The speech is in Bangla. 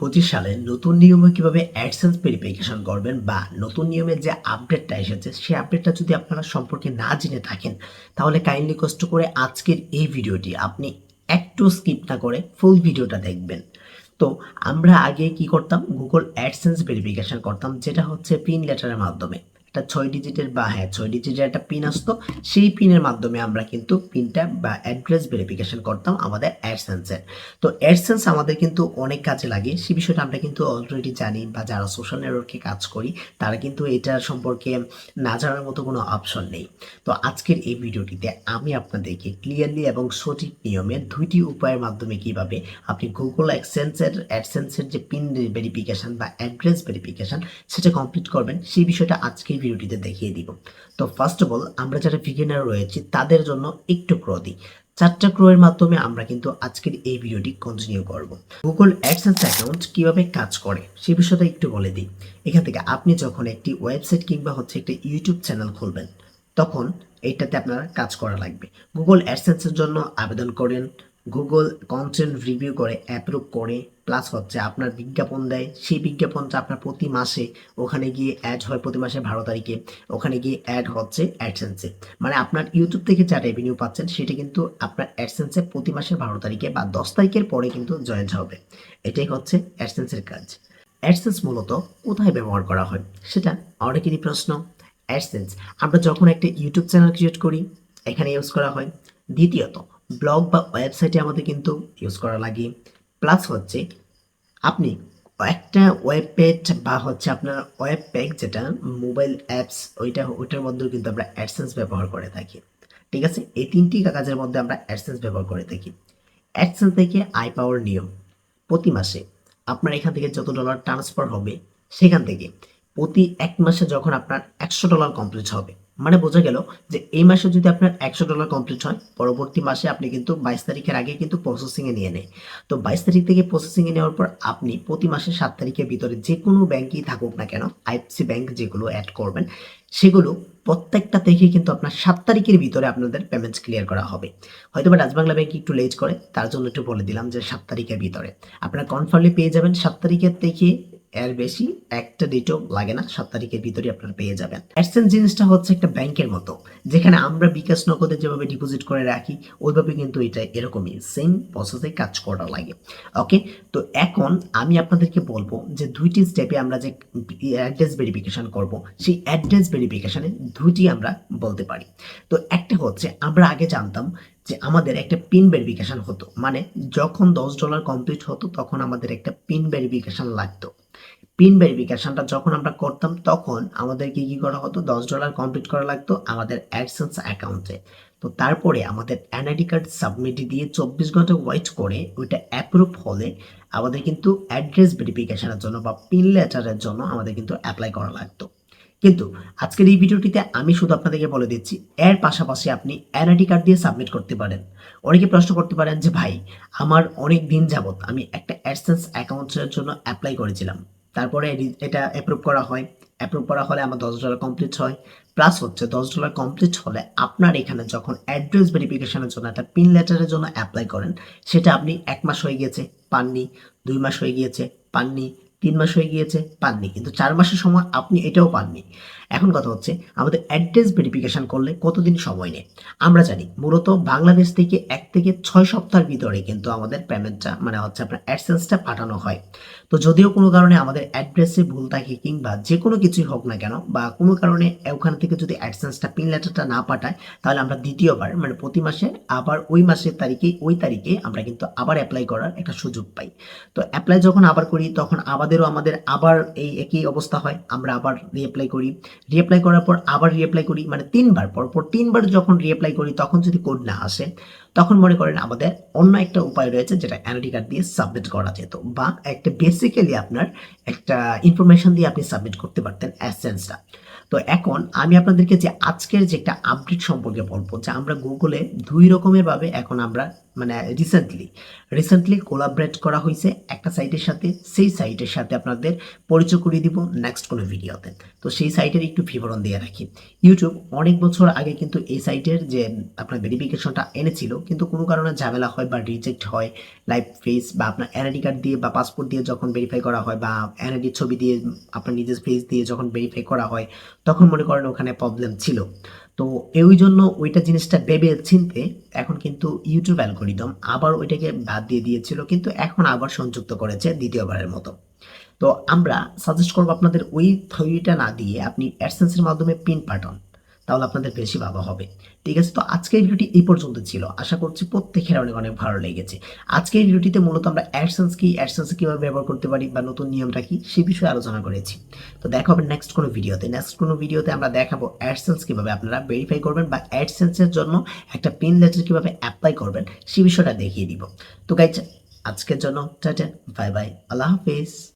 পঁচিশ সালে নতুন নিয়মে কীভাবে অ্যাডসেন্স ভেরিফিকেশন করবেন বা নতুন নিয়মে যে আপডেটটা এসেছে সেই আপডেটটা যদি আপনারা সম্পর্কে না জেনে থাকেন, তাহলে কাইন্ডলি কষ্ট করে আজকের এই ভিডিওটি আপনি একটু স্কিপ না করে ফুল ভিডিওটা দেখবেন। তো আমরা আগে কি করতাম? গুগল অ্যাডসেন্স ভেরিফিকেশন করতাম, যেটা হচ্ছে পিন লেটারের মাধ্যমে। একটা ছয় ডিজিটের বা হ্যাঁ ছয় ডিজিটের একটা পিন আসতো। সেই পিনের মাধ্যমে আমরা কিন্তু পিনটা বা অ্যাড্রেস ভেরিফিকেশন করতাম আমাদের অ্যাডসেন্সের তো অ্যাডসেন্স আমাদের কিন্তু অনেক কাজে লাগে। সে বিষয়টা আমরা কিন্তু অলরেডি জানি বা যারা সোশ্যাল নেটওয়ার্কে কাজ করি, তারা কিন্তু এটা সম্পর্কে না জানার মতো কোনো অপশন নেই। তো আজকের এই ভিডিওটিতে আমি আপনাদেরকে ক্লিয়ারলি এবং সঠিক নিয়মে দুইটি উপায়ের মাধ্যমে কীভাবে আপনি গুগল অ্যাক্সেন্সের অ্যাডসেন্সের যে পিন ভেরিফিকেশন বা অ্যাড্রেস ভেরিফিকেশন সেটা কমপ্লিট করবেন, সেই বিষয়টা আজকের ভিডিওটিতে দেখিয়ে দিব। তো ফার্স্ট অফ অল আমরা যারা বিগিনার রয়েছি, তাদের জন্য একটু ক্রো দিই। চারটা ক্রোয়ের মাধ্যমে আমরা কিন্তু আজকের এই ভিডিওটি কন্টিনিউ করব। গুগল অ্যাডসেন্স অ্যাকাউন্ট কীভাবে কাজ করে, সে বিষয়টা একটু বলে দিই। এখান থেকে আপনি যখন একটি ওয়েবসাইট কিংবা হচ্ছে একটা ইউটিউব চ্যানেল খুলবেন, তখন এইটাতে আপনার কাজ করা লাগবে। গুগল অ্যাডসেন্সের জন্য আবেদন করেন গুগল কন্টেন্ট রিভিউ করে অ্যাপ্রুভ করে প্লাস হচ্ছে আপনার বিজ্ঞাপন দেয়। সেই বিজ্ঞাপনটা আপনার প্রতি মাসে ওখানে গিয়ে অ্যাড হয় প্রতি মাসে বারো তারিখে। ওখানে গিয়ে অ্যাড হচ্ছে অ্যাডসেন্সে মানে আপনার ইউটিউব থেকে যা রেভিনিউ পাচ্ছেন, সেটা কিন্তু আপনার অ্যাডসেন্সে প্রতি মাসের বারো তারিখে বা দশ তারিখের পরে কিন্তু জয়েন্ট হবে। এটাই হচ্ছে অ্যাডসেন্সের কাজ। অ্যাডসেন্স মূলত কোথায় ব্যবহার করা হয়? সেটা অনেকেরই প্রশ্ন। অ্যাডসেন্স আমরা যখন একটা ইউটিউব চ্যানেল ক্রিয়েট করি, এখানে ইউজ করা হয়। দ্বিতীয়ত ব্লগ বা ওয়েবসাইটে আমাদের কিন্তু ইউজ করা লাগে। প্লাস হচ্ছে আপনি একটা ওয়েব পেজ বা হচ্ছে আপনার ওয়েব পেজ যেটা মোবাইল অ্যাপস ওইটা, ওইটার মধ্যেও কিন্তু আমরা অ্যাডসেন্স ব্যবহার করে থাকি। ঠিক আছে? এই তিনটি কাজের মধ্যে আমরা অ্যাডসেন্স ব্যবহার করে থাকি। অ্যাডসেন্স থেকে আই পাওয়ার নিয়ম। প্রতি মাসে আপনার এখান থেকে যত ডলার ট্রান্সফার হবে, সেখান থেকে প্রতি এক মাসে যখন আপনার একশো ডলার কমপ্লিট হবে মানে বোঝা গেল যে এই মাসে যদি আপনার একশো ডলার কমপ্লিট হয়, পরবর্তী মাসে আপনি কিন্তু বাইশ তারিখের আগে কিন্তু প্রসেসিংয়ে নিয়ে নেয় তো বাইশ তারিখ থেকে প্রসেসিংয়ে নেওয়ার পর আপনি প্রতি মাসে সাত তারিখের ভিতরে যে কোনো ব্যাংকই থাকুক না কেন, আইএফসি ব্যাংক যেগুলো অ্যাড করবেন, সেগুলো প্রত্যেকটা থেকে কিন্তু আপনার সাত তারিখের ভিতরে আপনাদের পেমেন্টস ক্লিয়ার করা হবে। হয়তো বা রাজবাংলা ব্যাংক একটু লেট করে, তার জন্য একটু বলে দিলাম যে সাত তারিখের ভিতরে। আপনারা কনফার্মলি পেয়ে যাবেন, সাত তারিখের থেকে এর বেশি একটা ডেটও লাগে না, সাত তারিখের ভিতরে আপনারা পেয়ে যাবেন। অ্যাডসেন্স জিনিসটা হচ্ছে একটা ব্যাংকের মতো, যেখানে আমরা বিকাশ নগদে যেভাবে ডিপোজিট করে রাখি, ওইভাবে কিন্তু এটা এরকমই সেম প্রসেসে কাজ করা লাগে। ওকে তো এখন আমি আপনাদেরকে বলব যে দুইটি স্টেপে আমরা যে অ্যাড্রেস ভেরিফিকেশন করব, সেই অ্যাড্রেস ভেরিফিকেশনে দুইটি আমরা বলতে পারি। তো একটা হচ্ছে, আমরা আগে জানতাম যে আমাদের একটা পিন ভেরিফিকেশন হতো মানে যখন দশ ডলার কমপ্লিট হতো, তখন আমাদের একটা পিন ভেরিফিকেশন লাগতো। পিন ভেরিফিকেশনটা যখন আমরা করতাম, তখন আমাদেরকে কি করা হতো? দশ ডলার কমপ্লিট করা লাগতো আমাদের অ্যাডসেন্স অ্যাকাউন্টে তো তারপরে আমাদের এনআইডি কার্ড সাবমিট দিয়ে চব্বিশ ঘণ্টা ওয়েট করে ওইটা অ্যাপ্রুভ হলে আমাদের কিন্তু অ্যাড্রেস ভেরিফিকেশনের জন্য বা পিন লেটারের জন্য আমাদের কিন্তু অ্যাপ্লাই করা লাগতো। কিন্তু আজকের এই ভিডিওটিতে আমি শুধু আপনাদেরকে বলে দিচ্ছি, এর পাশাপাশি আপনি এনআইডি কার্ড দিয়ে সাবমিট করতে পারেন। অনেকে প্রশ্ন করতে পারেন যে, ভাই, আমার অনেক দিন যাবত আমি একটা অ্যাডসেন্স অ্যাকাউন্টের জন্য অ্যাপ্লাই করেছিলাম। তারপরে এটা অ্যাপ্রুভ করা হয়। অ্যাপ্রুভ করা হলে আমার দশ ডলার কমপ্লিট হয়। প্লাস হচ্ছে দশ ডলার কমপ্লিট হলে আপনার এখানে যখন অ্যাড্রেস ভেরিফিকেশনের জন্য একটা পিন লেটারের জন্য অ্যাপ্লাই করেন, সেটা আপনি এক মাস হয়ে গিয়েছে, পাননি, দুই মাস হয়ে গিয়েছে, পাননি, তিন মাস হয়ে গিয়েছে, পাননি। কিন্তু চার মাসের সময় আপনি এটাও পাননি। এখন কথা হচ্ছে, আমাদের অ্যাড্রেস ভেরিফিকেশন করলে কতদিন সময় নেয়? আমরা জানি, মূলত বাংলাদেশ থেকে এক থেকে ছয় সপ্তাহের ভিতরে কিন্তু আমাদের পেমেন্টটা মানে হচ্ছে আপনার অ্যাডসেন্সটা পাঠানো হয়। তো যদিও কোনো কারণে আমাদের অ্যাড্রেসে ভুল থাকে কিংবা যে কোনো কিছুই হোক না কেন, বা কোনো কারণে ওখান থেকে যদি অ্যাডসেন্সটা পিন লেটারটা না পাঠায়, তাহলে আমরা দ্বিতীয়বার মানে প্রতি মাসে আবার ওই মাসের তারিখে, ওই তারিখে আমরা কিন্তু আবার অ্যাপ্লাই করার একটা সুযোগ পাই। তো অ্যাপ্লাই যখন আবার করি, তখন আমাদেরও আমাদের আবার এই একই অবস্থা হয়, আমরা আবার রিঅ্যাপ্লাই করি। রিঅ্যাপ্লাই করার পর আবার রিঅ্যাপ্লাই করি মানে তিনবার পর পর তিনবার যখন রিঅ্যাপ্লাই করি, তখন যদি কোড না আসে, তখন মনে করেন আমাদের অন্য একটা উপায় রয়েছে যেটা এনআইডি কার্ড দিয়ে সাবমিট করা যেত বা একটা বেসিক্যালি আপনার একটা ইনফরমেশন দিয়ে আপনি সাবমিট করতে পারতেন অ্যাসেন্সটা তো এখন আমি আপনাদেরকে যে আজকের যে একটা আপডেট সম্পর্কে বলব, যে আমরা গুগলে দুই রকমের ভাবে এখন আমরা মানে রিসেন্টলি রিসেন্টলি কোলাবরেট করা হয়েছে একটা সাইটের সাথে, সেই সাইটের সাথে আপনাদের পরিচয় করিয়ে দিব নেক্সট কোনো ভিডিওতে তো সেই সাইটের একটু বিবরণ দিয়ে রাখি। ইউটিউব অনেক বছর আগে কিন্তু এই সাইটের যে আপনার ভেরিফিকেশনটা এনেছিল, কিন্তু কোনো কারণে ঝামেলা হয় বা রিজেক্ট হয় লাইভ ফেস বা আপনার এনআইডি কার্ড দিয়ে বা পাসপোর্ট দিয়ে যখন ভেরিফাই করা হয় বা এনআইডির ছবি দিয়ে আপনার নিজের ফেস দিয়ে যখন ভেরিফাই করা হয়, তখন মনে করেন ওখানে প্রবলেম ছিল। তো এই জন্য ওইটা জিনিসটা ভেবে চিনতে এখন কিন্তু ইউটিউব অ্যালগোরিদম আবার ওইটাকে বাদ দিয়ে দিয়েছিল, কিন্তু এখন আবার সংযুক্ত করেছে দ্বিতীয়বারের মতো। তো আমরা সাজেস্ট করব আপনাদের ওই থিওরিটা না দিয়ে আপনি অ্যাডসেন্সের মাধ্যমে পিন পাঠান তাহলে আপনাদের বেশি ভালো হবে। ঠিক আছে? তো আজকের ভিডিওটি এই পর্যন্ত ছিল। আশা করছি প্রত্যেকের অনেক অনেক ভালো লেগেছে। আজকের ভিডিওটিতে মূলত আমরা অ্যাডসেন্স কি, অ্যাডসেন্স কীভাবে ব্যবহার করতে পারি বা নতুন নিয়মটা কি, সে বিষয়ে আলোচনা করেছি। তো দেখা হবে নেক্সট কোনো ভিডিওতে। নেক্সট কোনো ভিডিওতে আমরা দেখাবো অ্যাডসেন্স কীভাবে আপনারা ভেরিফাই করবেন বা অ্যাডসেন্সের জন্য একটা পিন লেটার কীভাবে অ্যাপ্লাই করবেন, সে বিষয়টা দেখিয়ে দিব। তো গাইজ আজকের জন্য, টাটা বাই বাই আল্লাহ হাফিজ।